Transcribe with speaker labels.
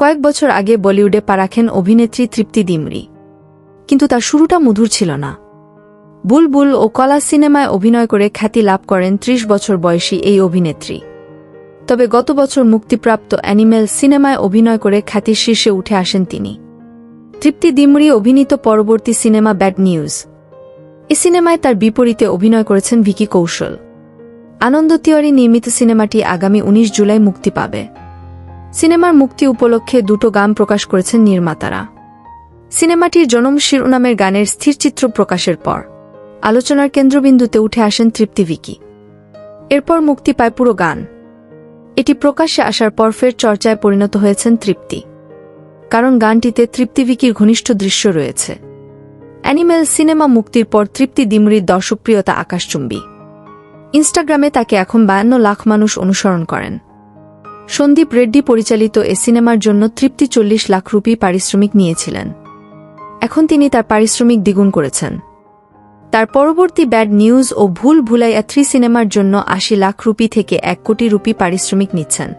Speaker 1: কয়েক বছর আগে বলিউডে পা রাখেন অভিনেত্রী তৃপ্তি দিমরি কিন্তু তার শুরুটা মধুর ছিল না। বুলবুল ও কলা সিনেমায় অভিনয় করে খ্যাতি লাভ করেন ত্রিশ বছর বয়সী এই অভিনেত্রী। তবে গত বছর মুক্তিপ্রাপ্ত অ্যানিমেল সিনেমায় অভিনয় করে খ্যাতির শীর্ষে উঠে আসেন তিনি। তৃপ্তি দিমরি অভিনীত পরবর্তী সিনেমা ব্যাড নিউজ। এ সিনেমায় তার বিপরীতে অভিনয় করেছেন ভিকি কৌশল। আনন্দ তিওয়ারি নির্মিত সিনেমাটি আগামী ১৯ জুলাই মুক্তি পাবে। সিনেমার মুক্তি উপলক্ষে দুটো গান প্রকাশ করেছেন নির্মাতারা। সিনেমাটির জনম শিরোনামের গানের স্থিরচিত্র প্রকাশের পর। আলোচনার কেন্দ্রবিন্দুতে উঠে আসেন তৃপ্তি ভিকি। এরপর মুক্তি পায় পুরো গান। এটি প্রকাশ্যে আসার পর ফের চর্চায় পরিণত হয়েছেন তৃপ্তি। কারণ গানটিতে তৃপ্তি ভিকির ঘনিষ্ঠ দৃশ্য রয়েছে। অ্যানিমেল সিনেমা মুক্তির পর তৃপ্তি দিমরির দর্শকপ্রিয়তা আকাশচুম্বী। ইনস্টাগ্রামে তাকে এখন বায়ান্ন লাখ মানুষ অনুসরণ করেন। সন্দীপ রেড্ডি পরিচালিত এ সিনেমার জন্য তৃপ্তি চল্লিশ লাখ রুপি পারিশ্রমিক নিয়েছিলেন। এখন তিনি তার পারিশ্রমিক দ্বিগুণ করেছেন। তার পরবর্তী ব্যাড নিউজ ও ভুল ভুলাইয়া থ্রি সিনেমার জন্য আশি লাখ রুপি থেকে এক কোটি রুপি পারিশ্রমিক নিচ্ছেন।